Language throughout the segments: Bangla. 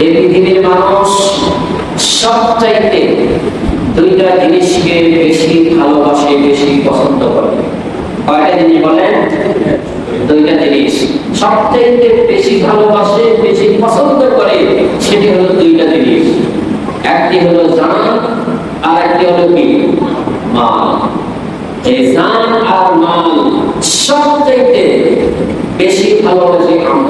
এই পৃথিবীর মানুষ সবচাইতে দুইটা জিনিসকে বেশি ভালোবাসে, বেশি পছন্দ করে। কয়টা জিনিস বলেন? দুইটা জিনিস। সবচাইতে বেশি ভালোবাসে, বেশি পছন্দ করে, সেটি হলো দুইটা জিনিস। একটি হলো জান, আর একটি হলো কি? মাল। জান আর মাল সবচাইতে বেশি ভালোবাসি আমরা।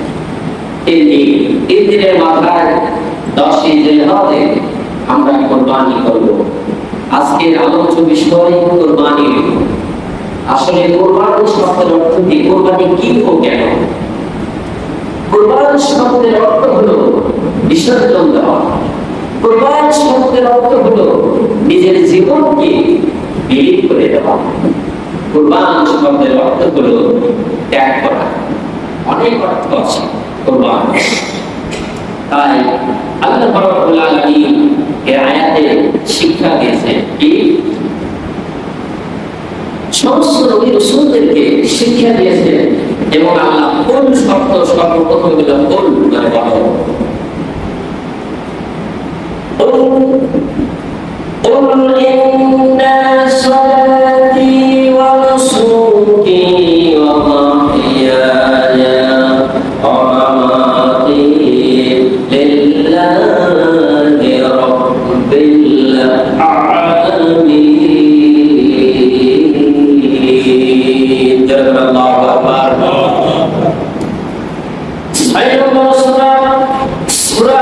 তিন দিনের মাথায় দশই জেলহাতে আমরা কোরবানি করব। আজকের আলোচ্য বিষয় কোরবানি। আসলে কোরবানি অর্থ কি কোরবানি কি ও অর্থ হলো বিসর্জন দেওয়া কোরবান শব্দের অর্থ হলো নিজের জীবনকে বিলীন করে দেওয়া। কোরবান শব্দের অর্থ হলো ত্যাগ করা। অনেক অর্থ আছে। কোরবান তাই আল্লাহ রাব্বুল আলামিন এই আয়াতে শিক্ষা দিয়েছে কি? সমস্ত নবী রসুলদেরকে শিক্ষা দিয়েছে এবং আল্লাহ কোন শব্দ সর্বপ্রথম দিল কোন মানে বলো। কোন কোন সূরা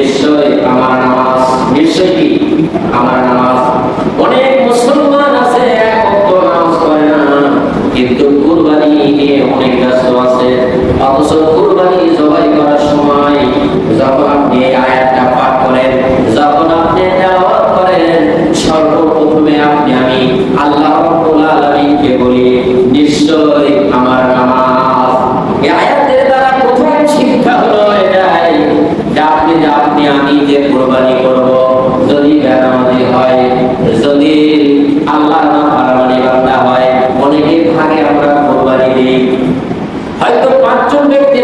নিশ্চয় আমার আমার নামাজ। অনেক মুসলমান আছে, এক নামাজ পড়ে না, কিন্তু কুরবানি নিয়ে অনেক ব্যস্ত আছে। অথচ কুরবানি জবাই করার সময় যখন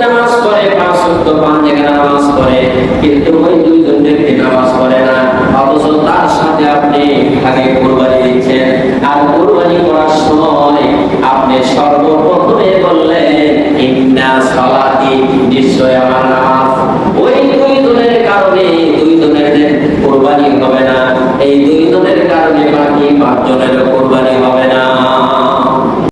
নামাজ পড়ে, পাঁচ ওয়াক্ত পাঁচ জায়গায় নামাজ পড়ে, কিন্তু ওই দুইজন ব্যক্তি নামাজ পড়ে না। অথচ তার সাথে আপনি আগে কোরবানি দিচ্ছেন। আর কোরবানি করার সময় আপনি সর্বপ্রথমে বললেন, ইন্না সালাতি নিশ্চয় আমার নামাজ। ওই দুই জনের কারণে দুই জনের কোরবানি হবে না, এই দুই জনের কারণে বাকি পাঁচ জনের কোরবানি হবে না